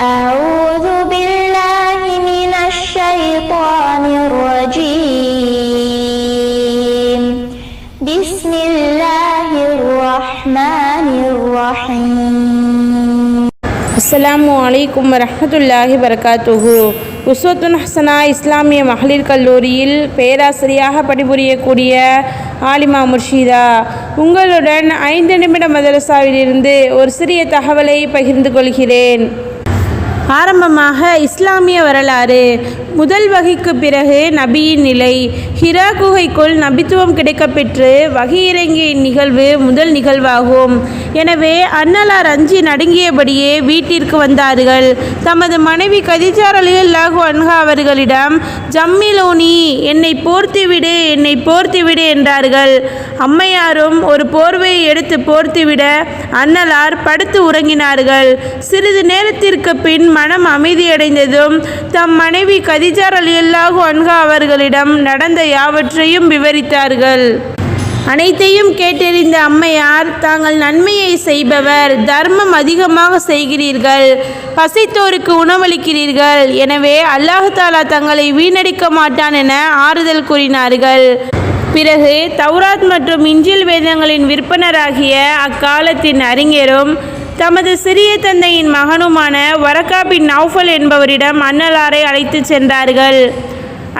أعوذ بالله من الشيطان الرجيم بسم الله الرحمن الرحيم அஸ்ஸலாமு அலைக்கும் வரஹ்மத்துல்லாஹி வரகாத்துஹு உஸ்வத்துன் ஹசனா இஸ்லாமிய மகளிர் கல்லூரியில் பேராசிரியாக பணிபுரியக்கூடிய ஆலிமா முர்ஷிதா உங்களுடன் ஐந்து நிமிட மதரசாவிலிருந்து ஒரு சிறிய தகவலை பகிர்ந்து கொள்கிறேன் ஆரம்பமாக இஸ்லாமிய வரலாறு. முதல் வகைக்கு பிறகு நபியின் நிலை. ஹிரா குகைக்குள் நபித்துவம் கிடைக்கப்பெற்று வகி இறங்கிய நிகழ்வு முதல் நிகழ்வாகும். எனவே அன்னலார் அஞ்சி நடுங்கியபடியே வீட்டிற்கு வந்தார்கள். தமது மனைவி கதிஜார் அலியல்லாஹு அன்ஹா அவர்களிடம் ஜம்மிலோனி என்னை போர்த்திவிடு என்னை போர்த்திவிடு என்றார்கள். அம்மையாரும் ஒரு போர்வையை எடுத்து போர்த்திவிட அன்னலார் படுத்து உறங்கினார்கள். சிறிது நேரத்திற்கு பின் மனம் அமைதியடைந்ததும் தம் மனைவி கதிஜார் அலியல்லாஹு அன்கா அவர்களிடம் நடந்த யாவற்றையும் விவரித்தார்கள். அனைத்தையும் கேட்டறிந்த அம்மையார் தாங்கள் நன்மையை செய்பவர் தர்மம் அதிகமாக செய்கிறீர்கள் பசித்தோருக்கு உணவளிக்கிறீர்கள். எனவே அல்லாஹாலா தங்களை வீணடிக்க மாட்டான் என ஆறுதல் கூறினார்கள். பிறகு தௌராத் மற்றும் இஞ்சில் வேதங்களின் விற்பனராகிய அக்காலத்தின் அறிஞரும் தமது சிறிய தந்தையின் மகனுமான வரக்காபின் நௌஃபல் என்பவரிடம் அன்னலாரை அழைத்துச் சென்றார்கள்.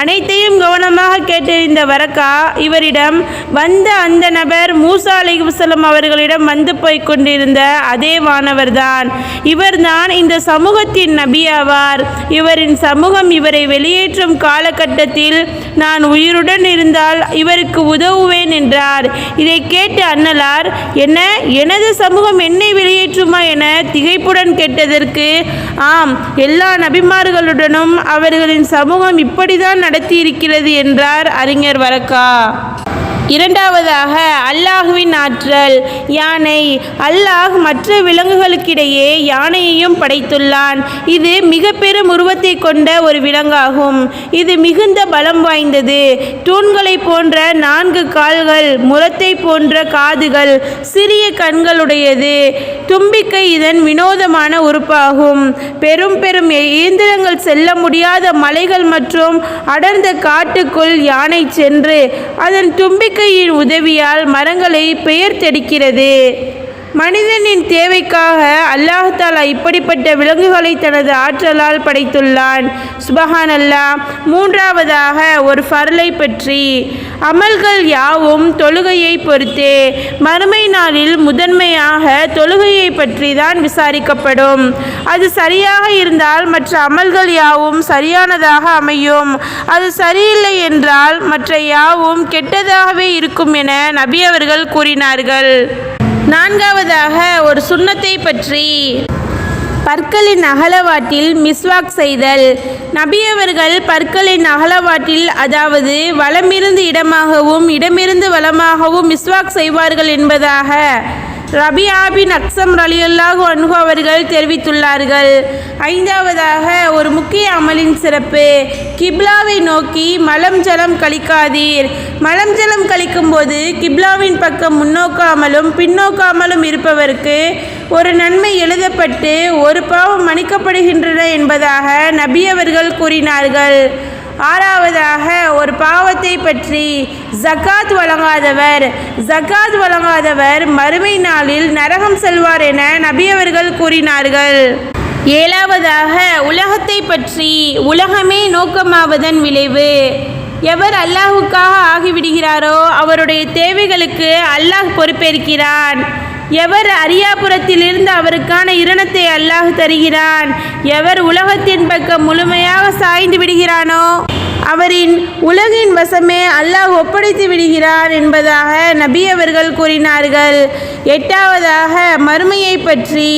அனைத்தையும் கவனமாக கேட்டறிந்த வரக்கா இவரிடம் வந்த அந்த நபர் மூசா அலிகுசலம் அவர்களிடம் வந்து போய் கொண்டிருந்த அதே வானவர்தான். இவர்தான் இந்த சமூகத்தின் நபியாவார் இவரின் சமூகம் இவரை வெளியேற்றும் காலகட்டத்தில் நான் உயிருடன் இருந்தால் இவருக்கு உதவுவேன் என்றார். இதை கேட்டு அன்னலார் என்ன எனது சமூகம் என்னை வெளியேற்றுமா என திகைப்புடன் கேட்டதற்கு ஆம் எல்லா நபிமார்களுடனும் அவர்களின் சமூகம் இப்படிதான் நடத்தியிருக்கிறது என்றார் அறிஞர் வரக்கா. இரண்டாவதாக அல்லாஹுவின் ஆற்றல் யானை. அல்லாஹ் மற்ற விலங்குகளுக்கிடையே யானையையும் படைத்துள்ளான். இது மிக பெரும் உருவத்தை கொண்ட ஒரு விலங்காகும். இது மிகுந்த பலம் வாய்ந்தது. தூண்களை போன்ற நான்கு கால்கள் முரத்தை போன்ற காதுகள் சிறிய கண்களுடையது. தும்பிக்கை இதன் வினோதமான உறுப்பாகும். பெரும் பெரும் இயந்திரங்கள் செல்ல முடியாத மலைகள் மற்றும் அடர்ந்த காட்டுக்குள் யானை சென்று அதன் இயற்கையின் உதவியால் மரங்களை பெயர்த்தெடுக்கிறது. மனிதனின் தேவைக்காக அல்லாஹாலா இப்படிப்பட்ட விலங்குகளை தனது ஆற்றலால் படைத்துள்ளான். சுபஹான் அல்லாஹ் மூன்றாவதாக ஒரு ஃபர்லை பற்றி. அமல்கள் யாவும் தொழுகையை பொறுத்தே மறுமை நாளில் முதன்மையாக தொழுகையை பற்றி தான் விசாரிக்கப்படும். அது சரியாக இருந்தால் மற்ற அமல்கள் யாவும் சரியானதாக அமையும். அது சரியில்லை என்றால் மற்ற யாவும் கெட்டதாகவே இருக்கும் என நபி அவர்கள் கூறினார்கள். நான்காவதாக ஒரு சுண்ணத்தை பற்றி. பற்களின் அகலவாட்டில் மிஸ்வாக் செய்தல். நபியவர்கள் பற்களின் அகலவாட்டில் அதாவது வலமிருந்து இடமாகவும் இடமிருந்து வலமாகவும் மிஸ்வாக் செய்வார்கள் என்பதாக ரபியா பின் அக்சம் ரலியல்லாஹு அன்ஹு அவர்கள் தெரிவித்துள்ளார்கள். ஐந்தாவதாக ஒரு முக்கிய அமலின் சிறப்பு கிப்லாவை நோக்கி மலம் ஜலம் கழிக்காதீர். மலம் ஜலம் கழிக்கும்போது கிப்லாவின் பக்கம் முன்னோக்காமலும் பின்னோக்காமலும் இருப்பவருக்கு ஒரு நன்மை எழுதப்பட்டு ஒரு பாவம் மன்னிக்கப்படுகின்றன என்பதாக நபி அவர்கள் கூறினார்கள். ஆறாவதாக ஒரு பற்றி ஜக்காத் வழங்காதவர் ஜக்காத் வழங்காதவர் மறுமை நாளில் நரகம் செல்வார் என நபியவர்கள் கூறினார்கள். ஏழாவதாக உலகத்தை பற்றி உலகமே நோக்கமாவதன் விளைவு. எவர் அல்லாஹுக்காக ஆகிவிடுகிறாரோ அவருடைய தேவைகளுக்கு அல்லாஹ் பொறுப்பேற்கிறான். எவர் அரியாபுரத்திலிருந்து அவருக்கான இரணத்தை அல்லாஹ் தருகிறான். எவர் உலகத்தின் பக்கம் முழுமையாக சாய்ந்து விடுகிறானோ அவரின் உலகின் வசமே அல்லாஹ் ஒப்படைத்து விடுகிறார் என்பதாக நபி அவர்கள் கூறினார்கள். எட்டாவதாக மறுமையை பற்றி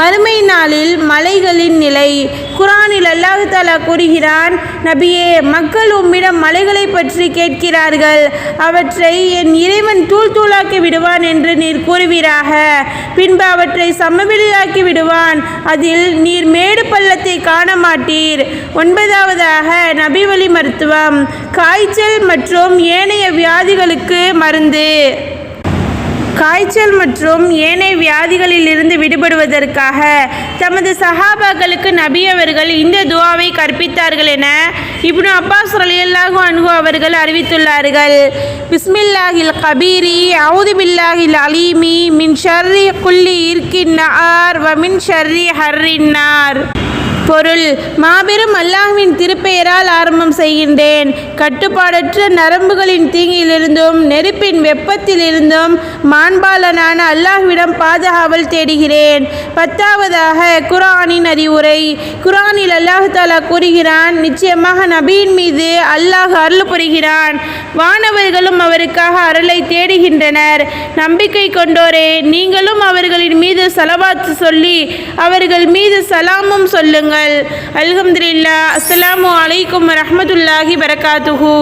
மறுமை நாளில் மலைகளின் நிலை குரானில் அல்லாஹு தாலா கூறுகிறான் நபியே மக்கள் உம்மிடம் மலைகளை பற்றி கேட்கிறார்கள் அவற்றை என் இறைவன் தூள் தூளாக்கி விடுவான் என்று நீர் கூறுவீராக. பின்பு அவற்றை சமவெளியாக்கி விடுவான் அதில் நீர் மேடு பள்ளத்தை காண மாட்டீர் ஒன்பதாவதாக நபிவழி மருத்துவம் காய்ச்சல் மற்றும் ஏனைய வியாதிகளுக்கு மருந்து. காய்ச்சல் மற்றும் ஏனைய வியாதிகளில் இருந்து விடுபடுவதற்காக தமது சஹாபாக்களுக்கு நபி அவர்கள் இந்த துவாவை கற்பித்தார்கள் என இப்னு அப்பாஸ் ரலியல்லாஹு அன்ஹு அவர்கள் அறிவித்துள்ளார்கள். பிஸ்மில்லாஹில் கபீரி அவுது பில்லாஹில் அலீமி மின் ஷர்ரி குல்லி இர்கின் நார் வ மின் ஷர்ரி ஹர்ரின் நார். பொருள் மாபெரும் அல்லாஹ்வின் திருப்பெயரால் ஆரம்பம் செய்கின்றேன். கட்டுப்பாடற்ற நரம்புகளின் தீங்கிலிருந்தும் நெருப்பின் வெப்பத்திலிருந்தும் மாண்பாளனான அல்லாஹ்விடம் பாதுகாவல் தேடுகிறேன். பத்தாவதாக குர்ஆனின் அறிவுரை. குர்ஆனில் அல்லாஹ் தாலா கூறுகிறான் நிச்சயமாக நபியின் மீது அல்லாஹ் அருள் புரிகிறான். வானவர்களும் அவருக்காக அருளை தேடுகின்றனர். நம்பிக்கை கொண்டோரே நீங்களும் அவர்களின் மீது செலவாத்து சொல்லி அவர்கள் மீது சலாமும் சொல்லுங்கள். அல்ஹம்துலில்லாஹ். அஸ்லாம் வலைக்கம் வரமத்துல்லாஹி வரகாத்துஹூ